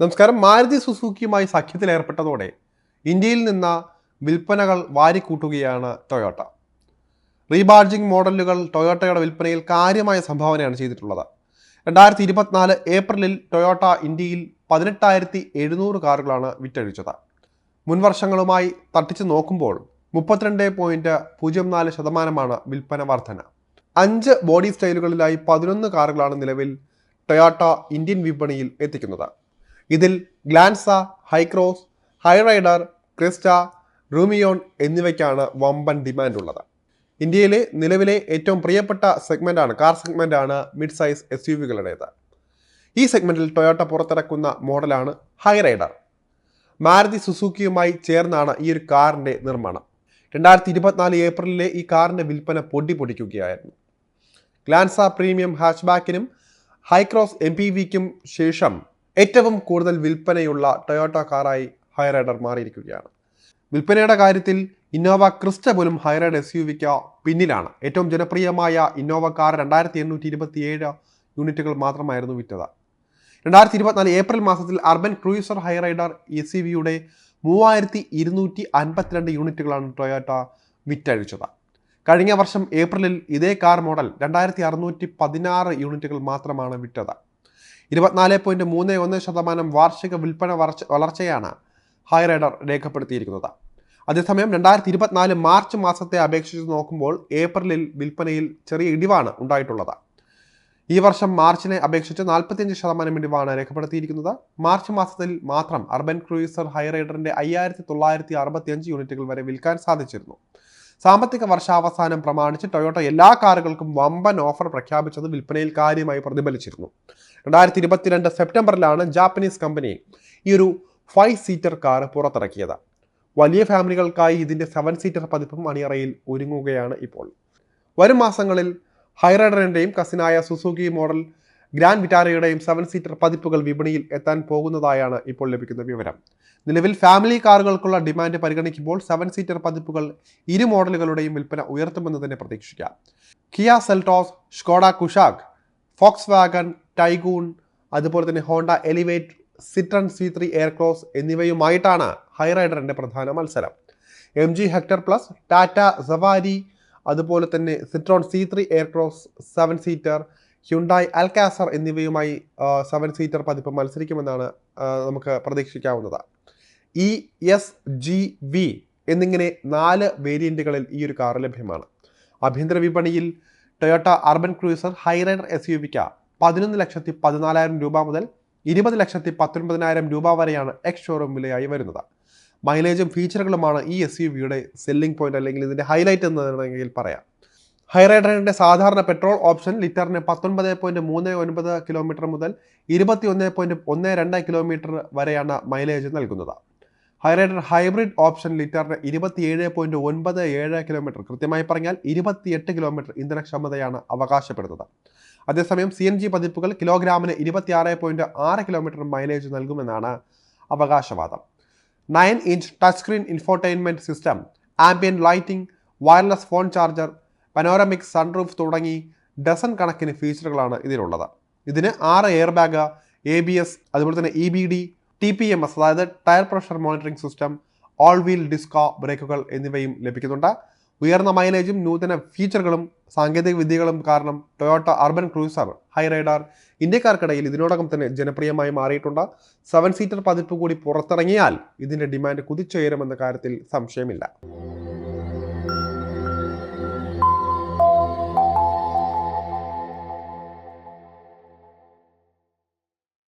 നമസ്കാരം. മാരുതി സുസുക്കിയുമായി സഖ്യത്തിലേർപ്പെട്ടതോടെ ഇന്ത്യയിൽ നിന്ന് വിൽപ്പനകൾ വാരിക്കൂട്ടുകയാണ് ടൊയോട്ട. റീബാർജിംഗ് മോഡലുകൾ ടൊയോട്ടയുടെ വിൽപ്പനയിൽ കാര്യമായ സംഭാവനയാണ് ചെയ്തിട്ടുള്ളത്. രണ്ടായിരത്തി ഇരുപത്തിനാല് ഏപ്രിലിൽ ടൊയോട്ട ഇന്ത്യയിൽ പതിനെട്ടായിരത്തി എഴുന്നൂറ് കാറുകളാണ് വിറ്റഴിച്ചത്. മുൻവർഷങ്ങളുമായി തട്ടിച്ചു നോക്കുമ്പോൾ മുപ്പത്തിരണ്ട് പോയിന്റ് പൂജ്യം നാല് ശതമാനമാണ് വിൽപ്പന വർധന. അഞ്ച് ബോഡി സ്റ്റൈലുകളിലായി പതിനൊന്ന് കാറുകളാണ് നിലവിൽ ടൊയോട്ട ഇന്ത്യൻ വിപണിയിൽ എത്തിക്കുന്നത്. ഇതിൽ Glanza Hycross Hyryder Crysta Rumion എന്നിവയ്ക്കാണ് വമ്പൻ ഡിമാൻഡ് ഉള്ളത് ഇന്ത്യയിലെ നിലവിലെ ഏറ്റവും പ്രിയപ്പെട്ട സെഗ്മെന്റാണ് കാർ സെഗ്മെന്റാണ് മിഡ് സൈസ് എസ് യു വികളുടേത്. ഈ സെഗ്മെന്റിൽ ടൊയോട്ട പുറത്തിറക്കുന്ന മോഡലാണ് ഹൈറൈഡർ. മാരുതി സുസുക്കിയുമായി ചേർന്നാണ് ഈ ഒരു കാറിന്റെ നിർമ്മാണം. രണ്ടായിരത്തി ഇരുപത്തിനാല് ഏപ്രിലിലെ ഈ കാറിന്റെ വിൽപ്പന പൊടി പൊടിക്കുകയായിരുന്നു ഗ്ലാൻസ പ്രീമിയം ഹാച്ച്ബാക്കിനും ഹൈക്രോസ് എം പി വിക്കും ശേഷം ഏറ്റവും കൂടുതൽ വിൽപ്പനയുള്ള ടൊയോട്ട കാറായി ഹൈറൈഡർ മാറിയിരിക്കുകയാണ്. വിൽപ്പനയുടെ കാര്യത്തിൽ ഇന്നോവ ക്രിസ്റ്റ പോലും ഹൈറൈഡ് എസ് യു വിക്ക് പിന്നിലാണ്. ഏറ്റവും ജനപ്രിയമായ ഇന്നോവ കാർ രണ്ടായിരത്തി എണ്ണൂറ്റി ഇരുപത്തി ഏഴ് യൂണിറ്റുകൾ മാത്രമായിരുന്നു വിറ്റത്. രണ്ടായിരത്തി ഇരുപത്തിനാല് ഏപ്രിൽ മാസത്തിൽ Urban Cruiser Hyryder S C വിയുടെ മൂവായിരത്തി ഇരുന്നൂറ്റി അൻപത്തിരണ്ട് യൂണിറ്റുകളാണ് ടൊയോട്ട വിറ്റഴിച്ചത്. കഴിഞ്ഞ വർഷം ഏപ്രിലിൽ ഇതേ കാർ മോഡൽ രണ്ടായിരത്തി അറുന്നൂറ്റി പതിനാറ് യൂണിറ്റുകൾ മാത്രമാണ് വിറ്റത്. ഇരുപത്തിനാല് പോയിന്റ് മൂന്ന് ഒന്ന് ശതമാനം വാർഷിക വിൽപ്പന വളർച്ച വളർച്ചയാണ് ഹൈറൈഡർ രേഖപ്പെടുത്തിയിരിക്കുന്നത്. അതേസമയം രണ്ടായിരത്തി ഇരുപത്തിനാല് മാർച്ച് മാസത്തെ അപേക്ഷിച്ച് നോക്കുമ്പോൾ ഏപ്രിലിൽ വിൽപ്പനയിൽ ചെറിയ ഇടിവാണ് ഉണ്ടായിട്ടുള്ളത്. ഈ വർഷം മാർച്ചിനെ അപേക്ഷിച്ച് നാൽപ്പത്തിയഞ്ച് ശതമാനം ഇടിവാണ് രേഖപ്പെടുത്തിയിരിക്കുന്നത്. മാർച്ച് മാസത്തിൽ മാത്രം അർബൻ ക്രൂയിസർ ഹൈറൈഡറിന്റെ അയ്യായിരത്തി തൊള്ളായിരത്തി അറുപത്തിയഞ്ച് യൂണിറ്റുകൾ വരെ വിൽക്കാൻ സാധിച്ചിരുന്നു. സാമ്പത്തിക വർഷാവസാനം പ്രമാണിച്ച് ടൊയോട്ട എല്ലാ കാറുകൾക്കും വമ്പൻ ഓഫർ പ്രഖ്യാപിച്ചത് വിൽപ്പനയിൽ കാര്യമായി പ്രതിഫലിച്ചിരുന്നു. രണ്ടായിരത്തി ഇരുപത്തിരണ്ട് സെപ്റ്റംബറിലാണ് ജാപ്പനീസ് കമ്പനി ഈ ഒരു ഫൈവ് സീറ്റർ കാർ പുറത്തിറക്കിയത്. വലിയ ഫാമിലികൾക്കായി ഇതിന്റെ സെവൻ സീറ്റർ പതിപ്പും അണിയറയിൽ ഒരുങ്ങുകയാണ് ഇപ്പോൾ. വരും മാസങ്ങളിൽ ഹൈറൈഡറിന്റെയും കസിനായ സുസുക്കി മോഡൽ ഗ്രാൻഡ് വിറ്റാരയുടെയും സെവൻ സീറ്റർ പതിപ്പുകൾ വിപണിയിൽ എത്താൻ പോകുന്നതായാണ് ഇപ്പോൾ ലഭിക്കുന്ന വിവരം. നിലവിൽ ഫാമിലി കാറുകൾക്കുള്ള ഡിമാൻഡ് പരിഗണിക്കുമ്പോൾ സെവൻ സീറ്റർ പതിപ്പുകൾ ഇരു മോഡലുകളുടെയും വിൽപ്പന ഉയർത്തുമെന്ന് തന്നെ പ്രതീക്ഷിക്കാം. Kia Seltos Skoda Kushaq Volkswagen Taigun അതുപോലെ തന്നെ Honda Elevate Citroen C three Aircross എന്നിവയുമായിട്ടാണ് ഹൈറൈഡറിന്റെ പ്രധാന മത്സരം. M G Hector Plus Tata Safari അതുപോലെ തന്നെ Citroen C three Aircross seven seater Hyundai Alcazar എന്നിവയുമായി സെവൻ സീറ്റർ പതിപ്പ് മത്സരിക്കുമെന്നാണ് നമുക്ക് പ്രതീക്ഷിക്കാവുന്നത്. ഇ എസ് ജി വി എന്നിങ്ങനെ നാല് വേരിയന്റുകളിൽ ഈ ഒരു കാർ ലഭ്യമാണ്. ആഭ്യന്തര വിപണിയിൽ Toyota Urban Cruiser Hyryder S U വിക്ക് പതിനൊന്ന് ലക്ഷത്തി പതിനാലായിരം രൂപ മുതൽ ഇരുപത് ലക്ഷത്തി പത്തൊൻപതിനായിരം രൂപ വരെയാണ് എക്സ് ഷോറൂം വിലയായി വരുന്നത്. മൈലേജും ഫീച്ചറുകളുമാണ് ഈ എസ് യു വിയുടെ സെല്ലിംഗ് പോയിന്റ് അല്ലെങ്കിൽ ഇതിന്റെ ഹൈലൈറ്റ് എന്ന് വേണമെങ്കിൽ പറയാം. ഹൈറൈഡറിന്റെ സാധാരണ പെട്രോൾ ഓപ്ഷൻ ലിറ്ററിന് പത്തൊൻപത് പോയിന്റ് മൂന്ന് ഒൻപത് കിലോമീറ്റർ മുതൽ ഇരുപത്തി ഒന്ന് പോയിന്റ് ഒന്ന് രണ്ട് കിലോമീറ്റർ വരെയാണ് മൈലേജ് നൽകുന്നത്. ഹൈറൈഡർ ഹൈബ്രിഡ് ഓപ്ഷൻ ലിറ്ററിന് ഇരുപത്തിയേഴ് പോയിന്റ് ഒൻപത് ഏഴ് കിലോമീറ്റർ കൃത്യമായി പറഞ്ഞാൽ ഇരുപത്തിയെട്ട് കിലോമീറ്റർ ഇന്ധനക്ഷമതയാണ് അവകാശപ്പെടുന്നത്. അതേസമയം സി എൻ ജി പതിപ്പുകൾ കിലോഗ്രാമിന് ഇരുപത്തിയാറ് പോയിന്റ് ആറ് കിലോമീറ്റർ മൈലേജ് നൽകുമെന്നാണ് അവകാശവാദം. Nine inch touch screen infotainment system ambient lighting wireless phone charger panoramic sunroof തുടങ്ങി ഡസൺ കണക്കിന് ഫീച്ചറുകളാണ് ഇതിലുള്ളത്. ഇതിന് ആറ് air bag A B S അതുപോലെ തന്നെ E B D T P M S അതായത് tyre pressure monitoring system all wheel disc ബ്രേക്കുകൾ എന്നിവയും ലഭിക്കുന്നുണ്ട്. ഉയർന്ന മൈലേജും നൂതന ഫീച്ചറുകളും സാങ്കേതിക വിദ്യകളും കാരണം Toyota Urban Cruiser Hy Hyryder ഇന്ത്യക്കാർക്കിടയിൽ ഇതിനോടകം തന്നെ ജനപ്രിയമായി മാറിയിട്ടുണ്ട്. സെവൻ സീറ്റർ പതിപ്പ് കൂടി പുറത്തിറങ്ങിയാൽ ഇതിന്റെ ഡിമാൻഡ് കുതിച്ചുയരുമെന്ന കാര്യത്തിൽ സംശയമില്ല.